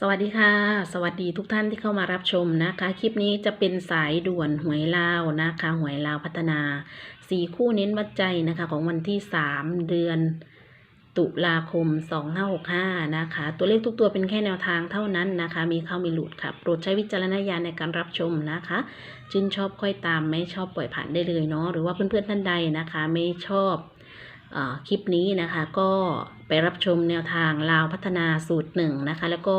สวัสดีค่ะ สวัสดีทุกท่านที่เข้ามารับชมนะคะ คลิปนี้จะเป็นสายด่วนหวยลาวนะคะหวยลาวพัฒนาสี่คู่เน้นวัดใจนะคะ ของวันที่3เดือน ตุลาคม2565นะคะ ตัวเลขทุกตัวเป็นแค่แนวทางเท่านั้นนะคะ มีเข้ามีหลุดค่ะ โปรดใช้วิจารณญาณในการรับชมนะคะชื่นชอบค่อยตามไม่ชอบปล่อยผ่านได้เลยเนาะหรือว่าเพื่อนๆท่านใดนะคะ ไม่ชอบ คลิปนี้นะคะก็ไปรับชมแนวทางลาวพัฒนาสูตรหนึ่งนะคะ แล้วก็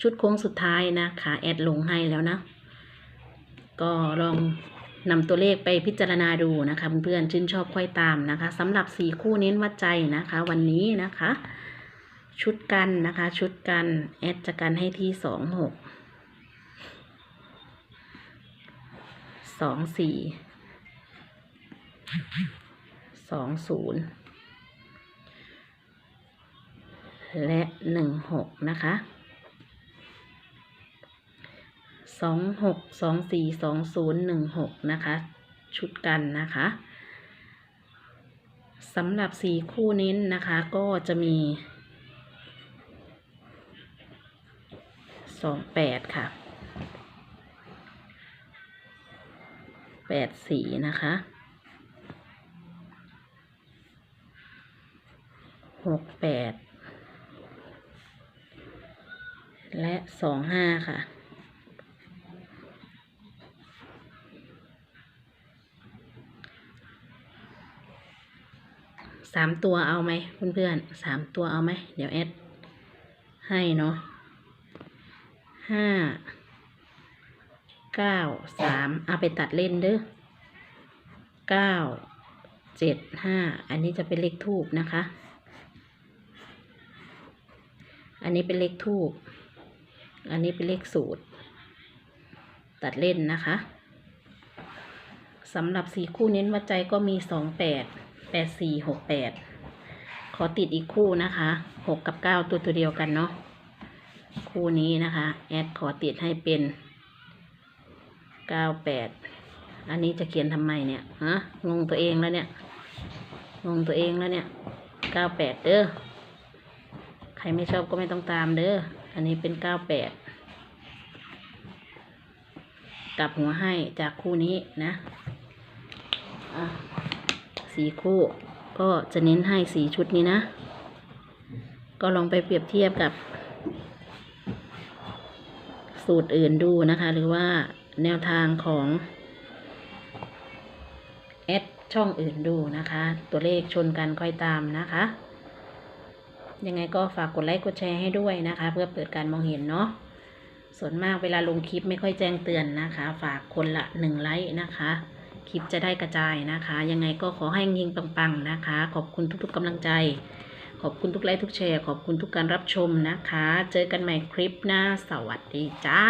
ชุดโค้งสุดท้ายนะคะแอดลงให้แล้วนะ ก็ลองนำตัวเลขไปพิจารณาดูนะคะเพื่อนๆชื่นชอบค่อยตามนะคะสำหรับสี่คู่เน้นวัดใจนะคะ วันนี้นะคะ ชุดกันนะคะ ชุดกันแอดจะกันให้ที่สองหกสองสี่สองศูนย์ และหนึ่งหกนะคะสองหกสองสี่สองศูนย์หนึ่งหกนะคะ ชุดกันนะคะสำหรับสีคู่เน้นนะคะ ก็จะมีสองแปดค่ะแปดสี่นะคะหก และสองห้าค่ะ สามตัวเอาไหมเพื่อนๆสามตัวเอาไหม เดี๋ยวแอดให้เนาะห้าเก้าสามเอาไปตัดเล่นเด้อเก้าเจ็ดห้าอันนี้จะเป็นเลขทูบนะคะ อันนี้เป็นเลขทูบ อันนี้เป็นเลขสูตร ตัดเล่นนะคะสำหรับสี่คู่เน้นวัดใจก็มีสองแปดแปดสี่หกแปดขอติดอีกคู่นะคะหกกับเก้าตัวตัวเดียวกันเนาะคู่นี้นะคะ แอดขอติดให้เป็นเก้าแปดอันนี้จะเขียนทำไมเนี่ยฮะงงตัวเองแล้วเนี่ยงงตัวเองแล้วเนี่ยเก้าแปดเด้อใครไม่ชอบก็ไม่ต้องตามเด้อ อันนี้เป็นเก้าแปดกลับหัวให้จากคู่นี้นะะสีคู่ก็จะเน้นให้สีชุดนี้นะ ก็ลองไปเปรียบเทียบกับ สูตรอื่นดูนะคะ หรือว่าแนวทางของแอดช่องอื่นดูนะคะ ตัวเลขชนกันค่อยตามนะคะ ยังไงก็ฝากกดไลค์กดแชร์ให้ด้วยนะคะ เพื่อเปิดการมองเห็นเนาะส่วนมากเวลาลงคลิปไม่ค่อยแจ้งเตือนนะคะ ฝากคนละหนึ่งไลค์นะคะ คลิปจะได้กระจายนะคะ ยังไงก็ขอให้เฮงปังๆนะคะ ขอบคุณทุกๆกำลังใจ ขอบคุณทุกไลค์ทุกแชร์ ขอบคุณทุกการรับชมนะคะ เจอกันใหม่คลิปหน้าสวัสดีจ้า